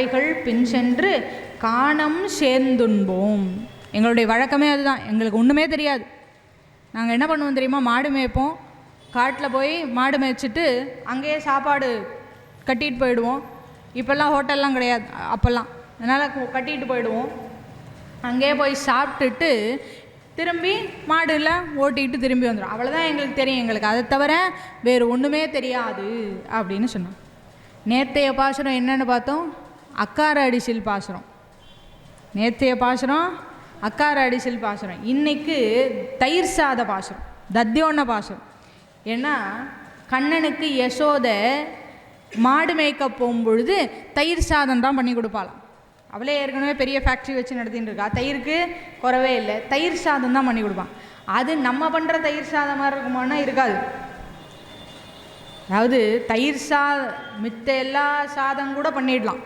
அவைகள் பின் சென்று காணம் சேர்ந்துண்போம். எங்களுடைய வழக்கமே அதுதான். எங்களுக்கு ஒன்றுமே தெரியாது. நாங்கள் என்ன பண்ணுவோம் தெரியுமா? மாடு மேய்ப்போம். காட்டில் போய் மாடு மேய்ச்சிட்டு அங்கேயே சாப்பாடு கட்டிட்டு போயிடுவோம். இப்போல்லாம் ஹோட்டல்லாம் கிடையாது. அப்போல்லாம். அதனால் கட்டிட்டு போயிடுவோம். அங்கேயே போய் சாப்பிட்டுட்டு திரும்பி மாடுல ஓட்டிக்கிட்டு திரும்பி வந்துடும் அவ்வளோதான் எங்களுக்கு தெரியும். எங்களுக்கு அதை தவிர வேறு ஒன்றுமே தெரியாது அப்படின்னு சொன்னோம். நேற்றைய பாசனம் என்னென்னு பார்த்தோம்? அக்கார அடிசில் பாசுரம் நேத்தைய பாசுரம் அக்கார அடிசில் பாசுரம் இன்னைக்கு தயிர் சாத பாசுரம் தத்தியோன்ன பாசுரம் ஏன்னா கண்ணனுக்கு யசோதை மாடு மேய்க்க போகும்பொழுது தயிர் சாதம் தான் பண்ணி கொடுப்பாளாம். அவளே ஏற்கனவே பெரிய ஃபேக்ட்ரி வச்சு நடத்தின்னு இருக்கா. தயிருக்கு குறவே இல்லை. தயிர் சாதம் தான் பண்ணி கொடுப்பான். அது நம்ம பண்ணுற தயிர் சாதம் மாதிரி இருக்குமானா இருக்காது. அதாவது தயிர் சா மித்த எல்லா சாதம் கூட பண்ணிடலாம்.